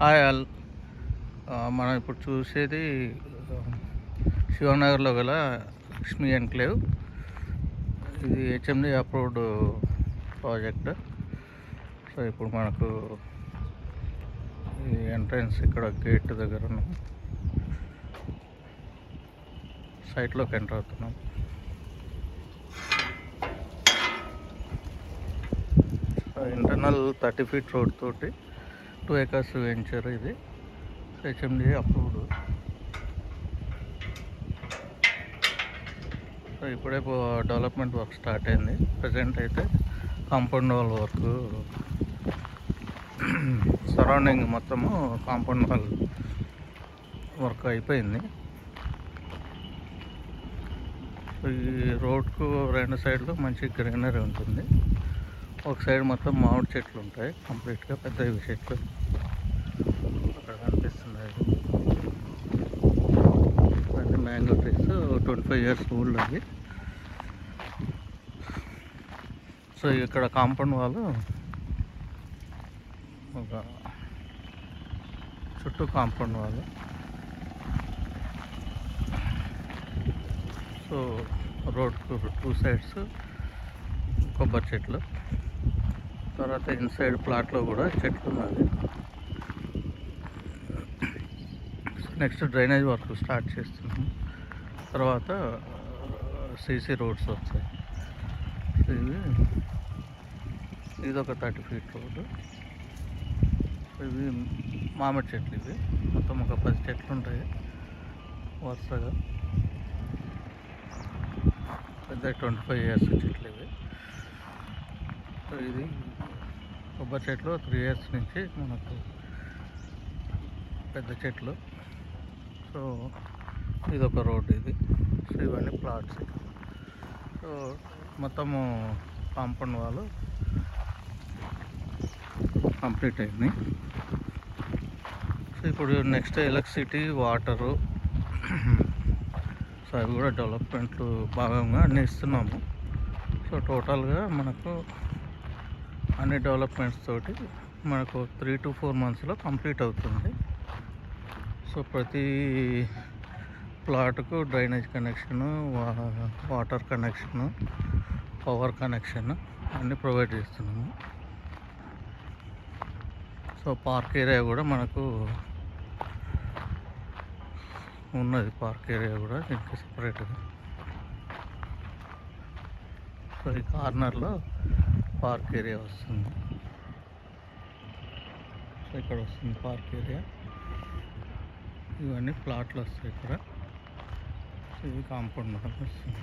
Hi all. మనం ఇప్పుడు చూసేది శివనగర్లో గల లక్ష్మీ ఎన్క్లేవ్ ఇది హెచ్ఎండి అప్రూవ్డ్ ప్రాజెక్ట్. సో ఇప్పుడు మనకు ఈ ఎంట్రన్స్ ఇక్కడ గేట్ దగ్గర సైట్లోకి ఎంటర్ అవుతున్నాం. ఇంటర్నల్ థర్టీ ఫీట్ రోడ్ తోటి టూ ఏకర్స్ వెంచర్ ఇది. హెచ్ఎండి అప్రూవ్డ్ సో ఇప్పుడే డెవలప్మెంట్ వర్క్ స్టార్ట్ అయింది. ప్రజెంట్ అయితే కాంపౌండ్ వాల్ వర్క్ సరౌండింగ్ మొత్తము కాంపౌండ్ వాల్ వర్క్ అయిపోయింది. ఈ రోడ్కు రెండు సైడ్లు మంచి గ్రీనరీ ఉంటుంది. ఒక సైడ్ మొత్తం మామిడి చెట్లు ఉంటాయి. కంప్లీట్గా పెద్ద ఇవి చెట్లు. అక్కడ కనిపిస్తున్నాయి. అంటే mango trees twenty five years old అవి. సో ఇక్కడ కాంపౌండ్ వాళ్ళు ఒక చుట్టూ కాంపౌండ్ వాళ్ళు. సో రోడ్కు టూ సైడ్స్ కొబ్బరి చెట్లు. తర్వాత ఇన్సైడ్ ప్లాట్లో కూడా చెట్లు ఉన్నది. నెక్స్ట్ డ్రైనేజ్ వర్క్ స్టార్ట్ చేస్తున్నాం. తర్వాత సీసీ రోడ్స్ వస్తాయి ఇవి ఇది ఒక థర్టీ ఫీట్ రోడ్డు. ఇవి మామిడి చెట్లు ఇవి. మొత్తం ఒక పది చెట్లు ఉంటాయి. వరుసగా. పెద్ద ట్వంటీ ఫైవ్ ఇయర్స్ చెట్లు ఇవి. ఇది కొబ్బరి చెట్లు త్రీ ఇయర్స్ నుంచి మనకు పెద్ద చెట్లు. సో ఇది ఒక రోడ్డు ఇది. సో ఇవన్నీ ప్లాట్స్. సో మొత్తము కాంపౌండ్ వాళ్ళు కంప్లీట్ అయింది. సో ఇప్పుడు నెక్స్ట్ ఎలక్ట్రిసిటీ వాటరు. సో అవి కూడా డెవలప్మెంట్లు భాగంగా అన్నిస్తున్నాము సో టోటల్గా మనకు అన్ని డెవలప్మెంట్స్ తోటి మనకు త్రీ టు ఫోర్ మంత్స్లో కంప్లీట్ అవుతుంది. సో ప్రతి ప్లాట్కు drainage connection water connection power connection అన్నీ ప్రొవైడ్ చేస్తున్నాము. సో పార్క్ ఏరియా కూడా మనకు ఉన్నది. పార్క్ ఏరియా కూడా దీనికి సపరేట్గా సో ఈ కార్నర్లో పార్క్ ఏరియా వస్తుంది. సో ఇక్కడ వస్తుంది పార్క్ ఏరియా. ఇవన్నీ ప్లాట్లు వస్తాయి ఇక్కడ. సో ఇది కాంపౌండ్ వాల్ వస్తుంది.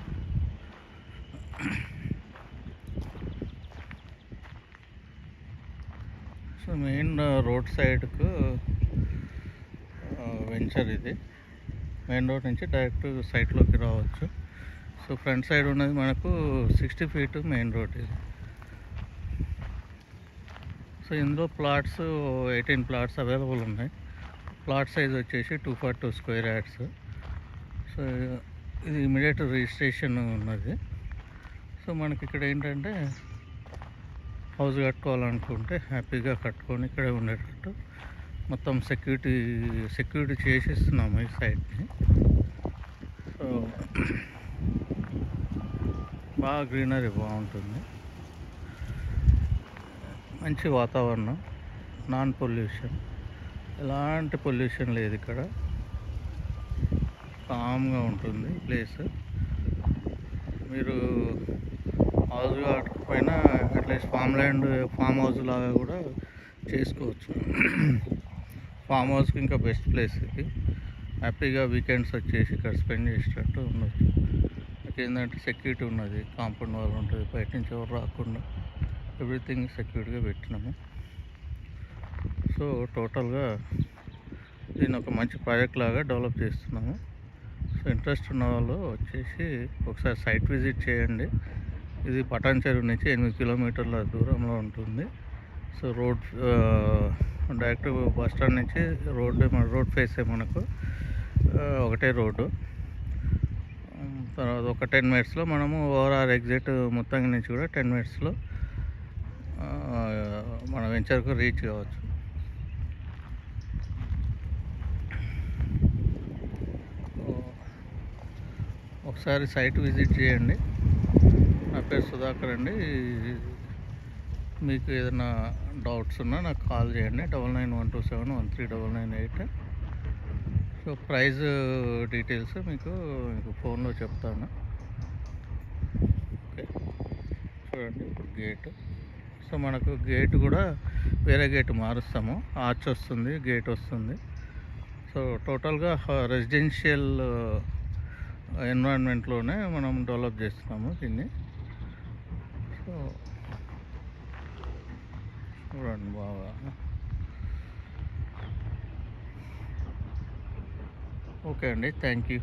సో మెయిన్ రోడ్ సైడ్కు వెంచర్ ఇది. మెయిన్ రోడ్ నుంచి డైరెక్ట్ సైట్లోకి రావచ్చు. సో ఫ్రంట్ సైడ్ ఉన్నది మనకు సిక్స్టీ ఫీట్ మెయిన్ రోడ్ ఇది. సో ఇందులో ప్లాట్స్ ఎయిటీన్ ప్లాట్స్ అవైలబుల్ ఉన్నాయి. ప్లాట్ సైజ్ వచ్చేసి two four two square yards so ఇది ఇమీడియట్ రిజిస్ట్రేషన్ ఉన్నది. సో మనకి ఇక్కడ ఏంటంటే హౌస్ కట్టుకోవాలనుకుంటే హ్యాపీగా కట్టుకొని ఇక్కడే ఉండేటట్టు మొత్తం సెక్యూరిటీ సెక్యూరిటీ చేసిస్తున్నాము ఈ సైడ్ని సో బాగా గ్రీనరీ బాగుంటుంది. మంచి వాతావరణం నాన్ పొల్యూషన్. ఎలాంటి పొల్యూషన్ లేదు ఇక్కడ. కామ్గా ఉంటుంది ప్లేస్. మీరు హౌస్ పైన at least farm land farm house లాగా కూడా చేసుకోవచ్చు. ఫామ్ హౌస్కి ఇంకా బెస్ట్ ప్లేస్ ఇది. హ్యాపీగా వీకెండ్స్ వచ్చేసి ఇక్కడ స్పెండ్ చేసేటట్టు ఉండొచ్చు. ఏంటంటే సెక్యూరిటీ ఉన్నది. కాంపౌండ్ వాల్ ఉంటుంది. బయట నుంచి ఎవరు రాకుండా. ఎవ్రీథింగ్ సెక్యూర్డ్గా పెట్టినాము. సో టోటల్గా దీన్ని ఒక మంచి ప్రాజెక్ట్ లాగా డెవలప్ చేస్తున్నాము. సో ఇంట్రెస్ట్ ఉన్న వాళ్ళు వచ్చేసి ఒకసారి సైట్ విజిట్ చేయండి. ఇది పటాన్ చెరువు నుంచి ఎనిమిది కిలోమీటర్ల దూరంలో ఉంటుంది. So road direct bus stand నుంచి రోడ్ మన రోడ్ ఫేస్ మనకు ఒకటే రోడ్డు. తర్వాత ఒక టెన్ మినిట్స్లో మనము ఓవరాల్ ఎగ్జిట్ మొత్తం నుంచి కూడా టెన్ మినిట్స్లో మన వెంచర్కు రీచ్ కావచ్చు. ఒకసారి సైట్ విజిట్ చేయండి. నా పేరు సుధాకర్ అండి. మీకు ఏదైనా డౌట్స్ ఉన్నా నాకు కాల్ చేయండి. Double nine one two seven one three double nine eight. So price details మీకు మీకు ఫోన్లో చెప్తాను. ఓకే. చూడండి ఇప్పుడు గేటు. సో మనకు గేట్ కూడా వేరే గేట్ మారుస్తాము. ఆర్చ్ వస్తుంది గేట్ వస్తుంది. సో టోటల్గా రెసిడెన్షియల్ ఎన్వైరన్మెంట్లోనే మనం డెవలప్ చేస్తున్నాము దీన్ని. సో చూడండి బాగా. ఓకే అండి థ్యాంక్ యూ.